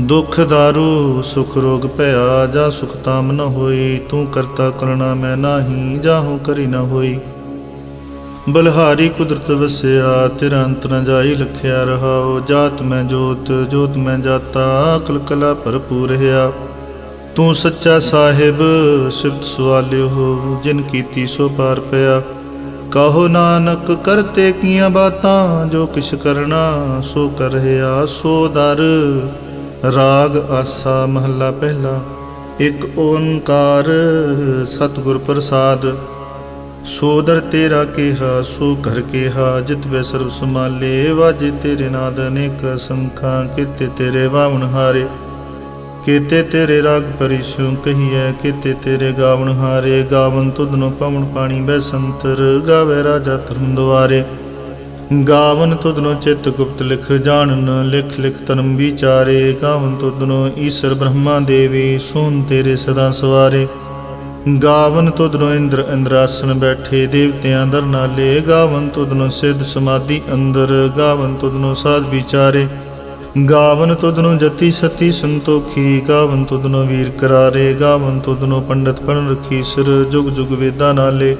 ਦੁਖ ਦਾਰੂ ਸੁਖ ਰੋਗ ਭਇਆ ਜਾ ਸੁਖ ਤਾਮ ਨ ਹੋਈ, ਤੂੰ ਕਰਤਾ ਕਰਣਾ ਮੈਂ ਨਾਹੀ ਜਾਹੂ ਕਰੀ ਨ ਹੋਈ। ਬਲਹਾਰੀ ਕੁਦਰਤ ਵਸਿਆ, ਤੇਰਾ ਅੰਤ ਨ ਜਾਈ ਲਖਿਆ ਰਹਾਓ ਜਾਤ ਮੈਂ ਜੋਤ ਜੋਤ ਮੈਂ ਜਾਤਾ, ਅਕਲ ਕਲਾ ਭਰਪੂਰ ਰਹਾ ਤੂੰ ਸੱਚਾ ਸਾਹਿਬ, ਸਿਫਤ ਸਵਾਲਿਓ ਹੋ, ਜਿਨ ਕੀਤੀ ਸੋ ਪਾਰ ਪਿਆ। ਕਹੋ ਨਾਨਕ ਕਰਤੇ ਕੀਆਂ ਬਾਤਾਂ, ਜੋ ਕਿਛ ਕਰਨਾ ਸੋ ਕਰ ਰਿਹਾ, ਸੋ ਦਰ। ਰਾਗ ਆਸਾ ਮਹੱਲਾ ਪਹਿਲਾ, ਇੱਕ ਓੰਕਾਰ ਸਤਿਗੁਰ ਪ੍ਰਸਾਦ। ਸੋਦਰ ਤੇਰਾ ਕਿਹਾ, ਸੋ ਘਰ ਕਿਹਾ, ਜਿਤ ਵੇ ਸਰਬ ਸਮਾਲੇ ਵਾਜੇ ਤੇਰੇ ਨਾਦ ਅਨੇਕ ਸੰਖਾਂ, ਕਿਤੇ ਤੇਰੇ ਵਾਵਣ ਹਾਰੇ। ਕੀਤੇ ਤੇਰੇ ਰਾਗ ਪਰਿਸ਼ੂ ਕਹੀਐ, ਕੀਤੇ ਤੇਰੇ ਗਾਵਣ ਹਾਰੇ। ਗਾਵਨ ਤੁਧਨੋ ਪਵਨ ਪਾਣੀ, ਬੈ ਸੰਤਰ, ਗਾਵੇ ਰਾਜਾ ਧਰਮ ਦੁਆਰੇ। ਗਾਵਨ ਤੁਧਨੋ ਚਿਤ ਗੁਪਤ ਲਿਖ ਜਾਣਨ, ਲਿਖ ਲਿਖ ਤਨਮ ਵਿਚਾਰੇ, ਗਾਵਨ ਤੁਧਨੋ ਈਸ਼ਰ ਬ੍ਰਹਮਾ ਦੇਵੀ, ਸੋਨ ਤੇਰੇ ਸਦਾ ਸਵਾਰੇ। ਗਾਵਨ ਤੁਧਨੋ ਇੰਦਰ ਇੰਦਰਾਸਨ ਬੈਠੇ, ਦੇਵਤਿਆਂ ਦਰ ਨਾਲੇ। ਗਾਵਨ ਤੁਧਨੋ ਸਿੱਧ ਸਮਾਧੀ ਅੰਦਰ, ਗਾਵਨ ਤੁਧਨੋ ਸਾਧ ਵਿਚਾਰੇ। ਗਾਵਨ ਤੁਧਨੋ ਜਤੀ ਸਤੀ ਸੰਤੋਖੀ, ਗਾਵਨ ਤੁਧਨੋ ਵੀਰ ਕਰਾਰੇ। ਗਾਵਨ ਤੁਧਨੋ ਪੰਡਤ ਪੜਨ ਰਖੀ ਸਿਰ, ਜੁਗ ਜੁਗ ਵੇਦਾਂ ਨਾਲੇ।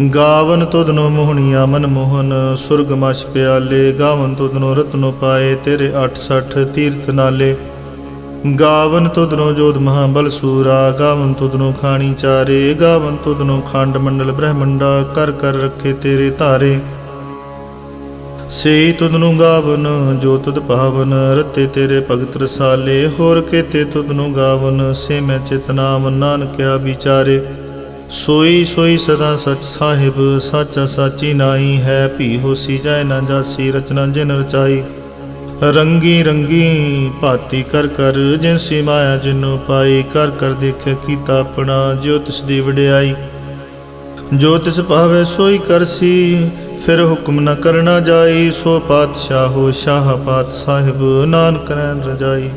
ਗਾਵਨ ਤੁਧਨੋ ਮੋਹਣੀਆ ਮਨ ਮੋਹਨ, ਸੁਰਗ ਮਛ ਪਿਆਲੇ, ਗਾਵਨ ਤੁਧਨੋ ਰਤਨੋ ਪਾਏ, ਤੇਰੇ 860 ਤੀਰਥ ਨਾਲੇ। ਗਾਵਨ ਤੁਧਨੋ ਜੋਧ ਮਹਾਬਲ ਸੂਰਾ, ਗਾਵਨ ਤੁਧਨੋ ਖਾਣੀ ਚਾਰੇ, ਗਾਵਨ ਤੁਧਨੋ ਖੰਡ ਮੰਡਲ ਬ੍ਰਹਮੰਡਾ, ਕਰ ਕਰ ਰੱਖੇ ਤੇਰੇ ਧਾਰੇ। ਸੇ ਤੁਧਨੁ ਗਾਵਨ, ਜੋ ਤੁਧ ਭਾਵਨ, ਰਤੇ ਤੇਰੇ ਭਗਤ ਰਸਾਲੇ। ਹੋਰ ਕੇਤੇ ਤੁਧਨੁ ਗਾਵਨ, ਸੇ ਮੈਂ ਚਿਤ ਨਾਮ, ਨਾਨਕਿਆ ਵਿਚਾਰੇ। ਸੋਈ ਸੋਈ ਸਦਾ ਸਚ ਸਾਹਿਬ, ਸਾਚਾ ਸਾਚੀ ਨਾਈ ਹੈ, ਭੀ ਹੋਸੀ ਜਾਏ ਨਾ ਜਾਸੀ, ਰਚਨਾ ਜਿਨ ਰਚਾਈ। ਰੰਗੀ ਰੰਗੀ ਭਾਤੀ ਕਰ ਕਰ ਜਿਨਸੀ ਮਾਇਆ ਜਿਨੋ ਪਾਈ, ਕਰ ਕਰ ਦੇਖਿਆ ਕੀਤਾ ਆਪਣਾ ਜੋ ਤਿਸ ਦੀ ਵਡਿਆਈ। ਜੋ ਤਿਸ ਭਾਵੇ ਸੋਈ ਕਰਸੀ ਫਿਰ ਹੁਕਮ ਨਾ ਕਰਨਾ ਜਾਈ। ਸੋ ਪਾਤਸ਼ਾਹੋ, ਸ਼ਾਹ ਪਾਤ ਸਾਹਿਬ, ਨਾਨਕ ਰਹਿਣ ਰਜਾਈ।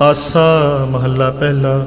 ਆਸਾ ਮਹੱਲਾ ਪਹਿਲਾ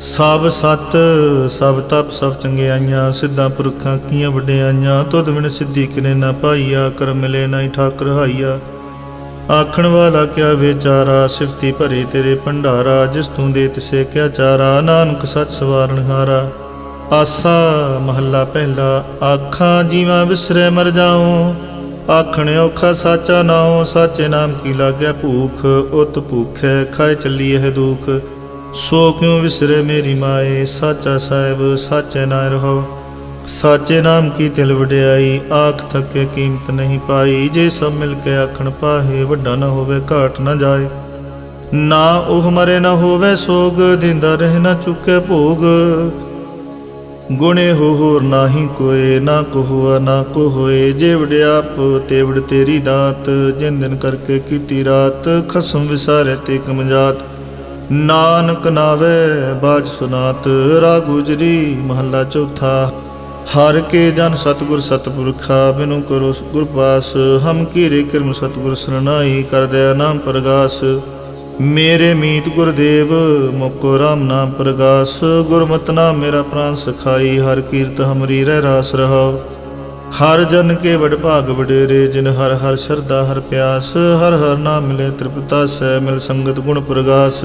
ਸਭ ਸਤ, ਸਭ ਤਪ, ਸਭ ਚੰਗਿਆਈਆਂ, ਸਿੱਧਾ ਪੁਰਖਾਂ, ਕੀਆਂ ਵਡਿਆਈਆਂ ਤੁਧ ਬਿਨ ਸਿੱਧੀ ਕਿਨੇ ਨਾ ਪਾਈਆ ਕਰ ਮਿਲੇ ਨਾ ਠਾਕਰ ਹਾਈਆ। ਆਖਣ ਵਾਲਾ ਕਿਆ ਵਿਚਾਰਾ, ਸਿਫਤੀ ਭਰੇ ਤੇਰੇ ਭੰਡਾਰਾ, ਜਿਸ ਤੂੰ ਦੇ ਤਿਸੇ ਕਿਆ ਚਾਰਾ, ਨਾਨਕ ਸੱਚ ਸਵਾਰਨ ਹਾਰਾ। ਆਸਾ ਮਹੱਲਾ ਪਹਿਲਾ, ਆਖਾਂ ਜੀਵਾਂ ਵਿਸਰੇ ਮਰ ਜਾਉ। ਆਖਣ ਔਖਾ ਸਾਚਾ ਨਾਉ, ਸਾਚੇ ਨਾਮ ਕੀ ਲਾਗੈ ਭੂਖ, ਉਤ ਭੂਖੈ ਖਾਏ ਚੱਲੀ ਇਹ ਦੁਖ। ਸੋ ਕਿਉ ਵਿਸਰੇ ਮੇਰੀ ਮਾਏ? ਸਾਚਾ ਸਾਹਿਬ, ਸਾਚੇ ਨਾਮ ਰਹੋ। ਸਾਚੇ ਨਾਮ ਕੀ ਤਿਲ ਵਡਿਆਈ? ਆਖ ਥੱਕੇ ਕੀਮਤ ਨਹੀਂ ਪਾਈ। ਜੇ ਸਭ ਮਿਲ ਕੇ ਆਖਣ ਪਾਹੇ, ਵੱਡਾ ਨਾ ਹੋਵੇ, ਘਾਟ ਨਾ ਜਾਏ। ਨਾ ਉਹ ਮਰੇ ਨਾ ਹੋਵੇ ਸੋਗ, ਦਿੰਦਾ ਰਹਿ ਨਾ ਚੁੱਕੇ ਭੋਗ। ਗੁਣੇ ਹੋ ਹੋਰ ਨਾਹੀ ਕੋਏ, ਨਾ ਕੋ ਹੁਆ ਨਾ ਕੋ ਹੋਏ ਜੇ ਵਡਿਆਪ ਤੇ ਵਡ ਤੇਰੀ ਦਾਤ। ਜਿੰਦਨ ਕਰਕੇ ਕੀਤੀ ਰਾਤ, ਖਸਮ ਵਿਸਾਰੇ ਤੇ ਕਮਜਾਤ ਨਾਨਕ ਨਾਵੇ ਬਾਜ ਸੁਨਾਤ ਰਾ ਗੁਜਰੀ ਮਹੱਲਾ ਚੌਥਾ। ਹਰ ਕੇ ਜਨ ਸਤਗੁਰ ਸਤਪੁਰਖਾ, ਬਿਨੂ ਕਰੋ ਗੁਰ ਪਾਸ। ਹਮ ਕੀਰੇ ਕਿਰਮ ਸਤਗੁਰ ਸਰਨਾਈ, ਕਰ ਦਇਆ ਨਾਮ ਪ੍ਰਗਾਸ। ਮੇਰੇ ਮੀਤ ਗੁਰਦੇਵ ਮੁਕੋ ਰਾਮ ਨਾਮ ਪ੍ਰਗਾਸ। ਗੁਰਮਤਿ ਨਾਮ ਮੇਰਾ ਪ੍ਰਾਨ ਸਖਾਈ, ਹਰ ਕੀਰਤ ਹਮਰੀ ਰਹਿ ਰਾਸ ਰਹਾਓ ਹਰ ਜਨ ਕੇ ਵਡ ਭਾਗ ਵਡੇਰੇ, ਜਿਨ ਹਰ ਹਰ ਸ਼ਰਧਾ ਹਰ ਪਿਆਸ। ਹਰ ਹਰ ਨਾਮ ਮਿਲੇ ਤ੍ਰਿਪਤਾ ਸੈ ਮਿਲ ਸੰਗਤ ਗੁਣ ਪ੍ਰਗਾਸ।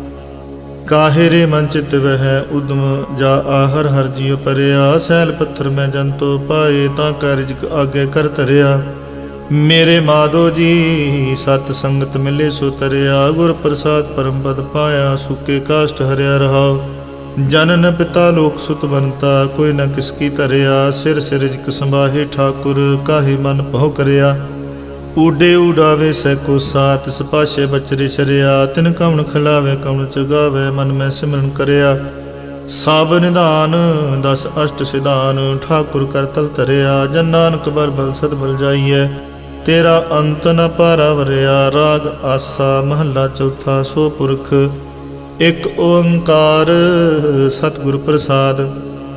ਕਾਹੇ ਰੇ ਮਨ ਚਿਤ ਵਹਿ, ਉਦਮ ਜਾ ਆਹਰ ਹਰ ਜੀਉ ਪਰਿਆ, ਸੈਲ ਪੱਥਰ ਮੈਂ ਜੰਤੋ ਪਾਏ, ਤਾਂ ਕਾਰਜ ਆਗੇ ਕਰ ਧਰਿਆ। ਮੇਰੇ ਮਾਧੋ ਜੀ, ਸਤ ਸੰਗਤ ਮਿਲੇ ਸੋ ਤਰਿਆ, ਗੁਰ ਪ੍ਰਸਾਦ ਪਰਮ ਪਦ ਪਾਇਆ, ਸੁਕੇ ਕਾਸ਼ਟ ਹਰਿਆ ਰਹਾਉ। ਜਨਨ ਪਿਤਾ ਲੋਕ ਸੁਤ ਬੰਤਾ, ਕੋਈ ਨਾ ਕਿਸ ਕੀ ਧਰਿਆ, ਸਿਰ ਸਿਰ ਜਿਕ ਸੰਭਾਹੇ ਠਾਕੁਰ, ਕਾਹੇ ਮਨ ਭਉ ਕਰਿਆ। ਊਡੇ ਉਡਾਵੇ ਸੈ ਕੋ ਸਾਤ ਸਪਾਸ਼ੇ ਬਚਰੇ ਸ਼ਰਿਆ, ਤਿਨ ਕਵਣ ਖਿਲਾਵੇ ਕਵਣ ਚਗਾਵੇ, ਮਨ ਮੈਂ ਸਿਮਰਨ ਕਰਿਆ। ਸਾਬ ਨਿਧਾਨ, ਦਸ ਅਸ਼ਟ ਸਿਧਾਨ, ਠਾਕੁਰ ਕਰ ਤਲ ਧਰਿਆ, ਜਨ ਨਾਨਕ ਬਰ ਬਲ ਸਦ ਬਲ ਜਾਈਐ। ਤੇਰਾ ਅੰਤ ਨ ਪਾਰਵਰਿਆ, ਰਾਗ ਆਸਾ, ਮਹੱਲਾ ਚੌਥਾ, ਸੋ ਪੁਰਖ। ਇਕ ਓੰਕਾਰ, ਸਤਿਗੁਰ ਪ੍ਰਸਾਦ।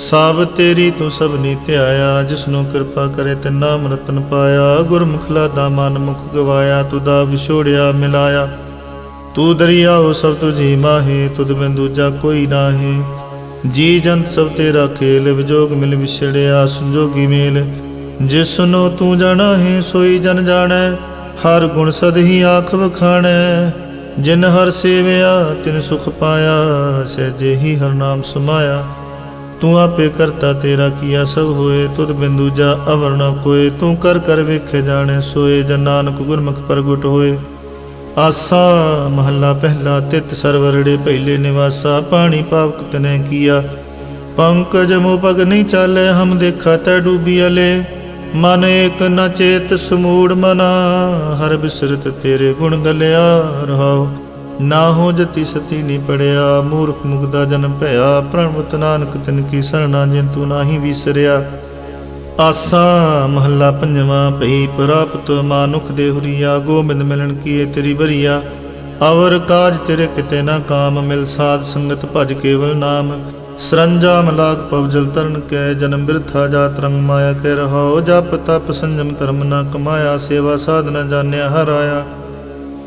ਸਭ ਤੇਰੀ ਤੂੰ ਸਭ ਨੀ ਧਿਆਇਆ, ਜਿਸਨੂੰ ਕਿਰਪਾ ਕਰੇ ਤੇ ਨਾਮ ਰਤਨ ਪਾਇਆ। ਗੁਰਮੁਖਲਾ ਦਾ ਮਨ ਮੁਖ ਗਵਾਇਆ ਤੁਦਾ ਵਿਛੋੜਿਆ ਮਿਲਾਇਆ। ਤੂੰ ਦਰਿਆ ਦਰਿਆਓ ਸਭ ਤੁਝੀ ਮਾਹੇ, ਤੁਧ ਬਿਨ ਦੂਜਾ ਕੋਈ ਨਾਹੀ। ਜੀ ਜੰਤ ਸਭ ਤੇਰਾ ਖੇਲ, ਵਿਜੋਗ ਮਿਲ ਵਿਛੜਿਆ, ਸੰਜੋਗੀ ਮੇਲ। ਜਿਸ ਨੂੰ ਤੂੰ ਜਾਣਾ ਹੈ ਸੋਈ ਜਨ ਜਾਣੈ, ਹਰ ਗੁਣ ਸਦ ਹੀ ਆਖ ਵਖਾਣੈ। ਜਿਨ ਹਰ ਸੇਵਿਆ, ਤਿਨ ਸੁਖ ਪਾਇਆ, ਸਹਿਜੇ ਹੀ ਹਰ ਨਾਮ ਸਮਾਇਆ। ਤੂੰ ਆਪੇ ਕਰਤਾ ਤੇਰਾ ਕੀਆ ਸਭ ਹੋਏ, ਤੁਧ ਬਿੰਦੂ ਜਾ ਅਵਰ ਨ ਕੋਏ। ਤੂੰ ਕਰ ਕਰ ਵੇਖੇ ਜਾਣੇ ਸੋਏ, ਜਨ ਨਾਨਕ ਗੁਰਮੁਖ ਪ੍ਰਗਟ ਹੋਏ। ਆਸਾ ਮਹੱਲਾ ਪਹਿਲਾ ਤਿਤ ਸਰਵਰੜੇ ਪਹਿਲੇ ਨਿਵਾਸਾ, ਪਾਣੀ ਪਾਵਕ ਤਨੇ ਕੀਆ। ਪੰਕਜ ਮੋ ਪਗ ਨਹੀਂ ਚਾਲੇ, ਹਮ ਦੇਖਾ ਤੈ ਡੂਬੀ ਅਲੇ। ਮਨ ਏਕ ਨ ਚੇਤ ਸਮੂੜ ਮਨਾ, ਹਰ ਬਿਸਰਤ ਤੇਰੇ ਗੁਣ ਗਲਿਆ ਰਹਾਉ ਨਾ ਹੋ ਜਤੀ ਸਤੀ ਨਹੀਂ ਪੜਿਆ, ਮੂਰਖ ਮੁਗਦਾ ਜਨਮ ਭਇਆ, ਪ੍ਰਣਵਤ ਨਾਨਕ ਤਿਨ ਕੀ ਸਰਣਾ ਜਿਨ ਤੂੰ ਨਾਹੀ ਵਿਸਰਿਆ। ਆਸਾ ਮਹੱਲਾ ਪੰਜਵਾਂ, ਭਈ ਪ੍ਰਾਪਤ ਮਾਨੁਖ ਦੇ ਹੁਰੀਆ, ਗੋਬਿੰਦ ਮਿਲਣ ਕੀਏ ਤੇਰੀ ਬਰੀਆ ਅਵਰ ਕਾਜ ਤੇਰੇ ਕਿਤੇ ਨਾ ਕਾਮ, ਮਿਲ ਸਾਧ ਸੰਗਤ ਭਜ ਕੇਵਲ ਨਾਮ। ਸਰੰਜਾ ਮਲਾਕ ਪਵਜਲ ਤਰਨ ਕੈ, ਜਨਮ ਬਿਰਥਾ ਜਾਤ ਰੰਗ ਮਾਇਆ ਕੇ ਰਹਾਉ। ਜਪ ਤਪ ਸੰਜਮ ਧਰਮ ਨਾ ਕਮਾਇਆ, ਸੇਵਾ ਸਾਧਨਾ ਜਾਣਿਆ ਹਰਾਇਆ।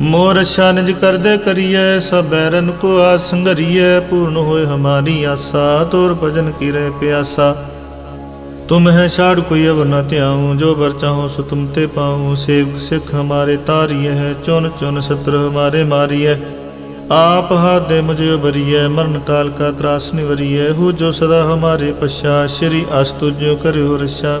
ਮੋਰ ਸ਼ਾਨਜ ਕਰਦੇ ਕਰੀਐ, ਸਭ ਐਰਨ ਕੋ ਆਸੰਗਰੀਐ ਪੂਰਨ ਹੋਏ ਹਮਾਰੀ ਆਸਾ, ਤੋਰ ਭਜਨ ਕੀਰੇ ਪਿਆਸਾ। ਤੁਮ ਹੈ ਛਾੜ ਕੋਈ ਅਵ ਨ ਧਿਆਉ, ਜੋ ਬਰ ਚਾਹੋ ਸੋ ਤੁਮ ਤੇ ਪਾਉ। ਸੇਵਕ ਸਿੱਖ ਹਮਾਰੇ ਤਾਰੀਏ ਹੈ ਚੁਨ ਚੁਨ ਸਤਰ ਹਮਾਰੇ ਮਾਰੀਏ ਆਪ ਹਾ ਦੇ ਮੁਝੇ ਬਰੀਏ ਮਰਨ ਕਾਲ ਕਾ ਤਰਾਸ ਨਿਵਰੀਏ ਹੋ ਜੋ ਸਦਾ ਹਮਾਰੇ ਪਛਾ, ਸ਼੍ਰੀ ਅਸਤੁਜ ਕਰਿਓ ਰਸ਼ਾ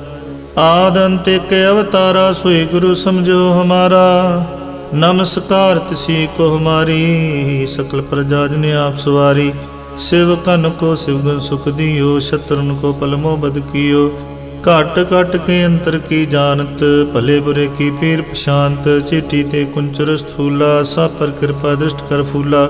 ਆਦ ਅੰਤਿਕ ਅਵਤਾਰਾ ਸੋਈ ਗੁਰੂ ਸਮਝੋ ਹਮਾਰਾ। ਨਮਸਕਾਰ ਤਿਸੀ ਕੋ ਹਮਾਰੀ, ਸਕਲ ਪ੍ਰਜਾ ਜਨ ਆਪ ਸਵਾਰੀ। ਸਿਵਕਨ ਕੋ ਸਿਵਗਨ ਸੁਖ ਦਿਓ, ਸ਼ਤਰਨ ਕੋ ਪਲਮੋ ਬਦ ਕੀਓ। ਘਟ ਘਟ ਕੇ ਅੰਤਰ ਕੀ ਜਾਣਤ, ਭਲੇ ਬੁਰੇ ਕੀ ਪੀਰ ਪਛਾਂਤ ਚਿੱਟੀ ਤੇ ਕੁੰਚਰ ਸਥੂਲਾ ਸਭ ਪਰ ਕਿਰਪਾ ਦ੍ਰਿਸ਼ਟ ਕਰ ਫੂਲਾ।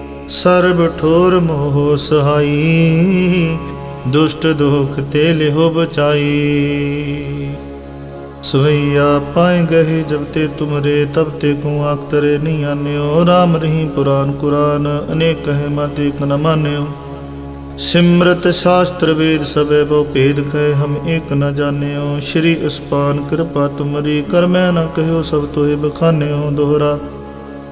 ਸਰਬ ਠੋਰ ਮੋਹ ਸਹਾਈ, ਦੁਸ਼ਟ ਦੋਖ ਤੇ ਲਿਹੋ ਬਚਾਈ। ਸਵਈਆ ਪਾਏ ਗਏ ਜਬ ਤੇ ਤੁਮਰੇ, ਤਬ ਤੇ ਕੋ ਆਖਤਰੇ ਨਹੀਂ ਆਨਿਓ। ਰਾਮ ਰਹੀ ਪੁਰਾਨ ਕੁਰਾਨ, ਅਨੇਕ ਹੈ ਮਤ ਇਕ ਨ ਮਾਨਿਓ। ਸਿਮਰਤ ਸ਼ਾਸਤਰ ਵੇਦ ਸਭੇ ਬਹੁ ਭੇਦ ਕਹੇ ਹਮ ਏਕ ਨ ਜਾਣਿਓ। ਸ਼੍ਰੀ ਅਸਪਾਨ ਕਿਰਪਾ ਤੁਮਰੀ, ਕਰਮੈ ਨ ਕਹਿਓ ਸਭ ਤੋਹਿ ਬਖਾਨਿਓ ਦੋਹਰਾ।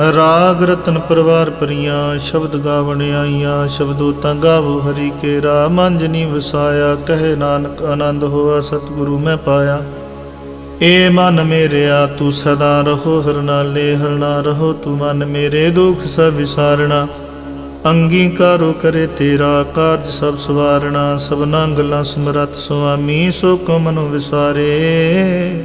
ਰਾਗ ਰਤਨ ਪਰਵਾਰ ਪਰੀਆਂ, ਸ਼ਬਦ ਗਾਵਣ ਆਈਆਂ, ਸ਼ਬਦੋ ਤਾਂ ਗਾਵੋ ਹਰੀ ਕੇ ਰਾ ਮੰਜਨੀ ਵਸਾਇਆ ਕਹੇ ਨਾਨਕ ਆਨੰਦ ਹੋਆ, ਸਤਿਗੁਰੂ ਮੈਂ ਪਾਇਆ। ਏ ਮਨ ਮੇਰਿਆ, ਤੂੰ ਸਦਾ ਰਹੋ, ਹਰ ਨਾਲੇ ਹਰਨਾ ਰਹੋ, ਤੂੰ ਮਨ ਮੇਰੇ ਦੁਖ ਸਭ ਵਿਸਾਰਣਾ। ਅੰਗੀਕਾਰੋ ਕਰੇ ਤੇਰਾ, ਕਾਰਜ ਸਭ ਸਵਾਰਣਾ, ਸਭਨਾ ਗੱਲਾਂ ਸਮਰਤ ਸੁਆਮੀ, ਸੋ ਕੋ ਵਿਸਾਰੇ।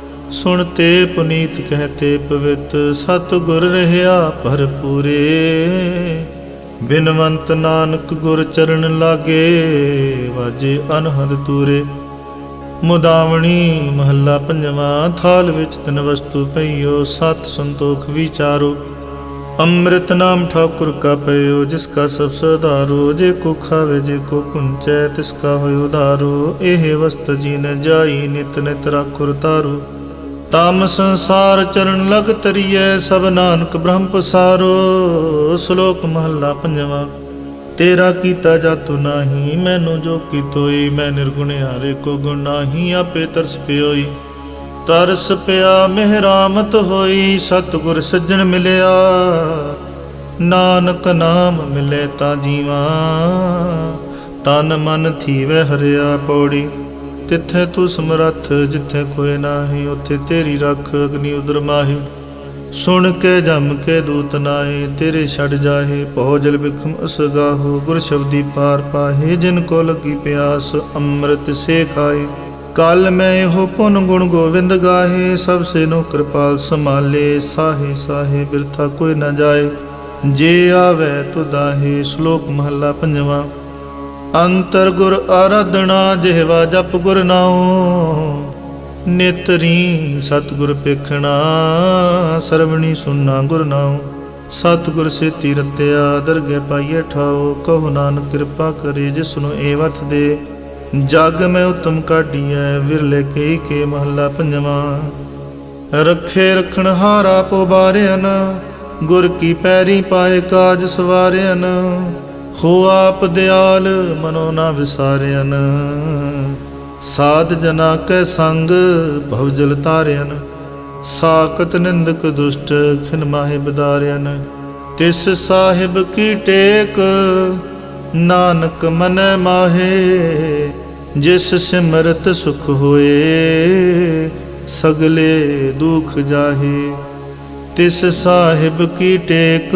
ਸੁਣ ਤੇ ਪੁਨੀਤ ਕਹਤੇ ਪਵਿੱਤ ਸਤ ਗੁਰ ਰਹਿਆ ਭਰਪੂਰੇ। ਬਿਨਵੰਤ ਨਾਨਕ ਗੁਰ ਚਰਨ ਲਾਗੇ, ਵਾਜੇ ਅਨਹਦ ਤੂਰੇ ਮੁਦਾਵਣੀ ਮਹੱਲਾ ਪੰਜਵਾਂ, ਥਾਲ ਵਿੱਚ ਤਨ ਵਸਤੂ ਪਈਓ, ਸਤ ਸੰਤੋਖ ਵਿਚਾਰੋ। ਅੰਮ੍ਰਿਤ ਨਾਮ ਠਾਕੁਰ ਕਾ ਪਇਓ, ਜਿਸ ਕਾ ਸਭ ਸਦਾਰੋ ਜੇ ਕੋ ਖਾਵੇ, ਜੇ ਕੋ ਪੁੰਚੈ, ਤਿਸ ਕਾ ਹੋਇ ਉਧਾਰੋ। ਇਹ ਵਸਤ ਜੀ ਨ ਜਾਈ, ਨਿਤ ਨਿਤ ਰਾਖੁਰ ਤਾਰੂ। ਤਮ ਸੰਸਾਰ ਚਰਨ ਲਗ ਤਰੀਐ, ਸਭ ਨਾਨਕ ਬ੍ਰਹਮ ਪਸਾਰੋ। ਸ਼ਲੋਕ ਮਹੱਲਾ ਪੰਜਵਾਂ, ਤੇਰਾ ਕੀਤਾ ਜਾਤੁ ਨਾਹੀ, ਮੈਨੂੰ ਜੋ ਕੀਤੋਈ, ਮੈਂ ਨਿਰਗੁਣ ਹਾਰੇ ਕੋ ਗੁਣ ਨਾਹੀ, ਆਪੇ ਤਰਸ ਪਿਓਈ। ਤਰਸ ਪਿਆ, ਮਿਹਰਾਮਤ ਹੋਈ, ਸਤਿਗੁਰ ਸੱਜਣ ਮਿਲਿਆ। ਨਾਨਕ ਨਾਮ ਮਿਲੇ ਤਾਂ ਜੀਵਾ, ਤਨ ਮਨ ਥੀਵੇ ਹਰਿਆ ਪੌੜੀ। ਤਿੱਥੇ ਤੂੰ ਸਮਰੱਥ, ਜਿੱਥੇ ਕੋਇ ਨਾਹੀ, ਉੱਥੇ ਤੇਰੀ ਰੱਖ ਅਗਨੀ ਉਦਰ ਮਾਹੀ। ਸੁਣ ਕੇ ਜਮ ਕੇ ਦੂਤ ਨਾਏ ਤੇਰੇ ਛੜ ਜਾਹੇ, ਪਹੁ ਜਲ ਬਿਖਮ ਅਸਗਾਹੋ, ਗੁਰ ਸ਼ਬਦੀ ਪਾਰ ਪਾਹੇ, ਜਿਨ ਕੋ ਲੱਗੀ ਪਿਆਸ, ਅੰਮ੍ਰਿਤ ਸੇ ਖਾਏ ਕਲ ਮੈਂ ਇਹੋ ਪੁਨ ਗੁਣ ਗੋਵਿੰਦ ਗਾਹੇ, ਸਭ ਸੇ ਨੋ ਕਿਰਪਾਲ ਸਮਾਲੇ ਸਾਹੇ ਸਾਹੇ ਬਿਰਥਾ ਕੋਈ ਨਾ ਜਾਏ। ਜੇ ਆਵੇ ਤੁਦਾਹੇ ਸ਼ਲੋਕ ਮਹੱਲਾ ਪੰਜਵਾਂ। ਅੰਤਰ ਗੁਰ ਆਰਾਧਨਾ, ਜਿਹਵਾ ਜਪ ਗੁਰ ਨਾਉ। ਨੇਤਰੀ ਸਤਿਗੁਰ ਪੇਖਣਾ ਸਰਵਣੀ ਸੁਨਣਾ ਗੁਰ ਨਾਉ। ਸਤਿਗੁਰ ਸੇਤੀ ਰਤਿਆ, ਦਰਗਹਿ ਪਾਈਏ ਠਾਓ ਕਹੋ ਨਾਨਕ ਕਿਰਪਾ ਕਰੇ, ਜਿਸ ਨੂੰ ਏ ਵਥ ਦੇ। ਜਗ ਮੈਂ ਉਤਮ ਕਾਢੀਐ, ਵਿਰਲੇ ਕਈ ਕੇ ਮਹੱਲਾ ਪੰਜਵਾਂ। ਰੱਖੇ ਰਖਣ ਹਾਰਾ ਪੋ ਬਾਰਿਆਨ ਗੁਰ ਕੀ ਪੈਰੀ ਪਾਏ ਕਾਜ ਸਵਾਰਿਆਨ ਹੋ ਆਪ ਦਿਆਲ ਮਨੋ ਨਾ ਵਿਸਾਰਿਆਨ ਸਾਧ ਜਨਾ ਕੈ ਸੰਗ ਭਵਜਲ ਤਾਰਿਆਨ ਸਾਕਤ ਨਿੰਦਕ ਦੁਸ਼ਟ ਖਿਨ ਮਾਹੇ ਬਦਾਰਿਆਨ ਤਿਸ ਸਾਹਿਬ ਕੀ ਟੇਕ, ਨਾਨਕ ਮਨ ਮਾਹੇ। ਜਿਸ ਸਿਮਰਤ ਸੁਖ ਹੋਏ, ਸਗਲੇ ਦੁਖ ਜਾਹੇ। ਤਿਸ ਸਾਹਿਬ ਕੀ ਟੇਕ